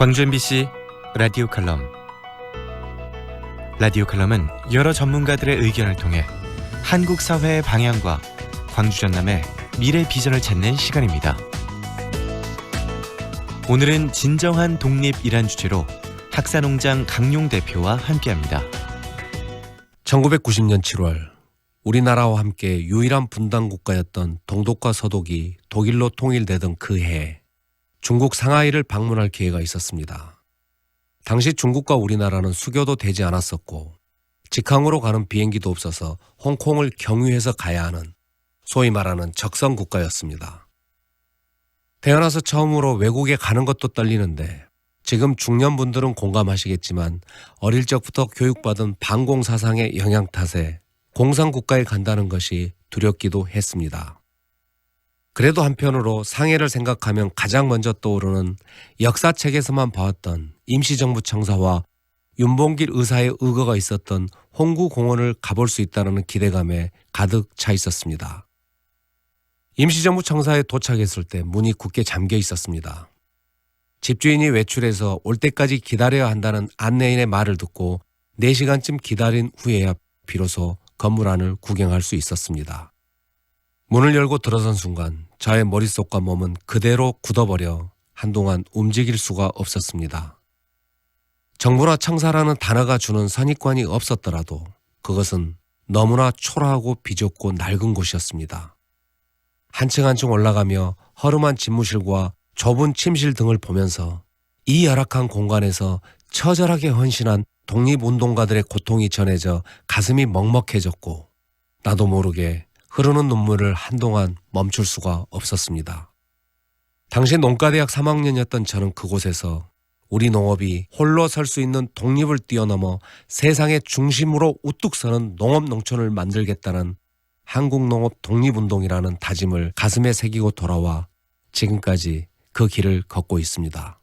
광주 MBC 라디오 칼럼 라디오 칼럼은 여러 전문가들의 의견을 통해 한국 사회의 방향과 광주 전남의 미래 비전을 찾는 시간입니다. 오늘은 진정한 독립이란 주제로 학사농장 강용 대표와 함께합니다. 1990년 7월 우리나라와 함께 유일한 분단 국가였던 동독과 서독이 독일로 통일되던 그 해 중국 상하이를 방문할 기회가 있었습니다. 당시 중국과 우리나라는 수교도 되지 않았었고 직항으로 가는 비행기도 없어서 홍콩을 경유해서 가야 하는 소위 말하는 적성 국가였습니다. 태어나서 처음으로 외국에 가는 것도 떨리는데 지금 중년분들은 공감하시겠지만 어릴 적부터 교육받은 반공 사상의 영향 탓에 공산 국가에 간다는 것이 두렵기도 했습니다. 그래도 한편으로 상해를 생각하면 가장 먼저 떠오르는 역사책에서만 봐왔던 임시정부 청사와 윤봉길 의사의 의거가 있었던 홍구 공원을 가볼 수 있다는 기대감에 가득 차 있었습니다. 임시정부 청사에 도착했을 때 문이 굳게 잠겨 있었습니다. 집주인이 외출해서 올 때까지 기다려야 한다는 안내인의 말을 듣고 4시간쯤 기다린 후에야 비로소 건물 안을 구경할 수 있었습니다. 문을 열고 들어선 순간 저의 머릿속과 몸은 그대로 굳어버려 한동안 움직일 수가 없었습니다. 정부나 청사라는 단어가 주는 선입관이 없었더라도 그것은 너무나 초라하고 비좁고 낡은 곳이었습니다. 한층 한층 올라가며 허름한 집무실과 좁은 침실 등을 보면서 이 열악한 공간에서 처절하게 헌신한 독립운동가들의 고통이 전해져 가슴이 먹먹해졌고 나도 모르게 흐르는 눈물을 한동안 멈출 수가 없었습니다. 당시 농가대학 3학년이었던 저는 그곳에서 우리 농업이 홀로 설 수 있는 독립을 뛰어넘어 세상의 중심으로 우뚝 서는 농업 농촌을 만들겠다는 한국농업 독립운동이라는 다짐을 가슴에 새기고 돌아와 지금까지 그 길을 걷고 있습니다.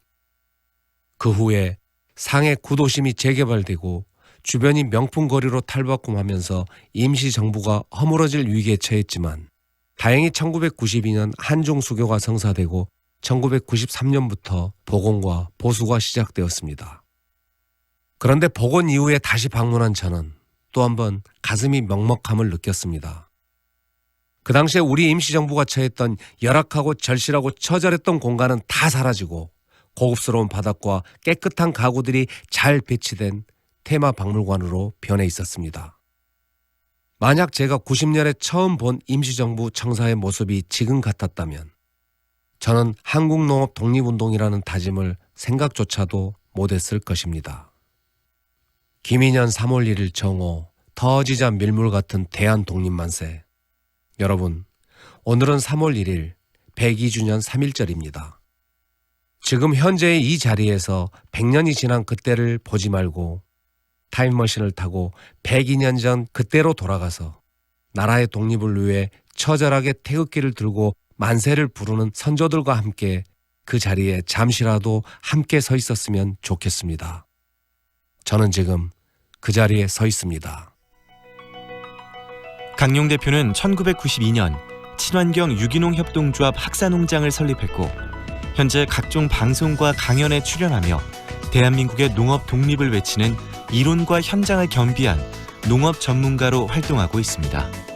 그 후에 상해 구도심이 재개발되고 주변이 명품 거리로 탈바꿈하면서 임시 정부가 허물어질 위기에 처했지만 다행히 1992년 한중 수교가 성사되고 1993년부터 복원과 보수가 시작되었습니다. 그런데 복원 이후에 다시 방문한 저는 또 한 번 가슴이 먹먹함을 느꼈습니다. 그 당시에 우리 임시정부가 처했던 열악하고 절실하고 처절했던 공간은 다 사라지고 고급스러운 바닥과 깨끗한 가구들이 잘 배치된 테마 박물관으로 변해 있었습니다. 만약 제가 90년에 처음 본 임시정부 청사의 모습이 지금 같았다면 저는 한국농업 독립운동이라는 다짐을 생각조차도 못했을 것입니다. 김인현 3월 1일 정오 터지자 밀물 같은 대한 독립만세 여러분 오늘은 3월 1일 102주년 3일절입니다. 지금 현재의 이 자리에서 100년이 지난 그때를 보지 말고 타임머신을 타고 102년 전 그때로 돌아가서 나라의 독립을 위해 처절하게 태극기를 들고 만세를 부르는 선조들과 함께 그 자리에 잠시라도 함께 서 있었으면 좋겠습니다. 저는 지금 그 자리에 서 있습니다. 강용 대표는 1992년 친환경 유기농 협동조합 학사농장을 설립했고 현재 각종 방송과 강연에 출연하며 대한민국의 농업 독립을 외치는 이론과 현장을 겸비한 농업 전문가로 활동하고 있습니다.